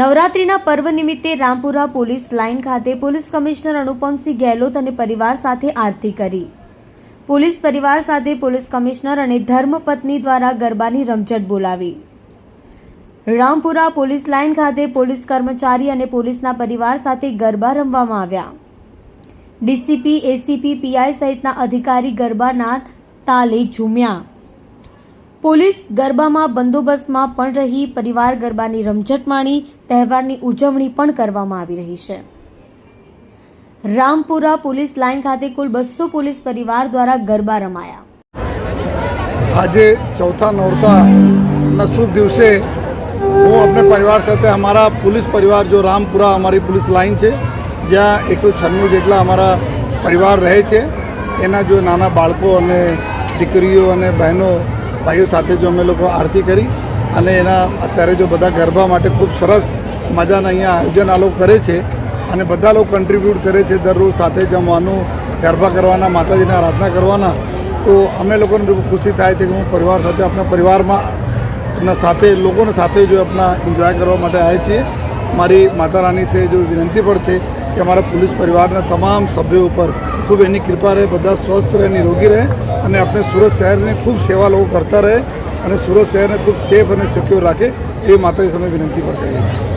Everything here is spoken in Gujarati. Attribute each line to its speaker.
Speaker 1: નવરાત્રિના પર્વ નિમિત્તે રામપુરા પોલીસ લાઇન ખાતે પોલીસ કમિશનર અનુપમસિંહ ગેહલોત અને પરિવાર સાથે આરતી કરી. પોલીસ પરિવાર સાથે પોલીસ કમિશનર અને ધર્મપત્ની દ્વારા ગરબાની રમઝટ બોલાવી. રામપુરા પોલીસ લાઇન ખાતે પોલીસ કર્મચારી અને પોલીસના પરિવાર સાથે ગરબા રમવામાં આવ્યા. ડીસીપી, એસીપી, પીઆઈ સહિતના અધિકારી ગરબાના તાલે ઝૂમ્યા. પોલીસ ગરબામાં બંદોબસ્તમાં પણ રહી, પરિવાર ગરબાની રમઝટ માણી, તહેવારની ઉજવણી પણ કરવામાં આવી રહી છે. રામપુરા પોલીસ લાઇન ખાતે કુલ બસો પોલીસ પરિવાર દ્વારા ગરબા રમાયા.
Speaker 2: આજે ચોથા નોરતાના શુભ દિવસે હું અપને પરિવાર સાથે અમારા પોલીસ પરિવાર જો રામપુરા અમારી પોલીસ લાઇન છે, જ્યાં એકસો છન્નું જેટલા અમારા પરિવાર રહે છે, એના જો નાના બાળકો અને દીકરીઓ અને બહેનો ભાઈઓ સાથે જો અમે લોકો આરતી કરી અને એના અત્યારે જો બધા ગરબા માટે ખૂબ સરસ મજાના અહીંયા આયોજન આ લોકો કરે છે અને બધા લોકો કન્ટ્રીબ્યુટ કરે છે દરરોજ સાથે જમવાનું, ગરબા કરવાના, માતાજીને આરાધના કરવાના. તો અમે લોકોને બી ખુશી થાય છે કે હું પરિવાર સાથે, આપણા પરિવારમાં સાથે, લોકોને સાથે જો આપણા એન્જોય કરવા માટે આવે છીએ. મારી માતા રાની છે, જો વિનંતી પણ છે કે અમારા પોલીસ પરિવારના તમામ સભ્યો ઉપર ખૂબ એની કૃપા રહે, બધા સ્વસ્થ રહે, નિરોગી રહે અને આપણે સુરત શહેરને ખૂબ સેવા લોકો કરતા રહે અને સુરત શહેરને ખૂબ સેફ અને સિક્યોર રાખે એવી માતાજી સમય વિનંતી પણ કરીએ છીએ.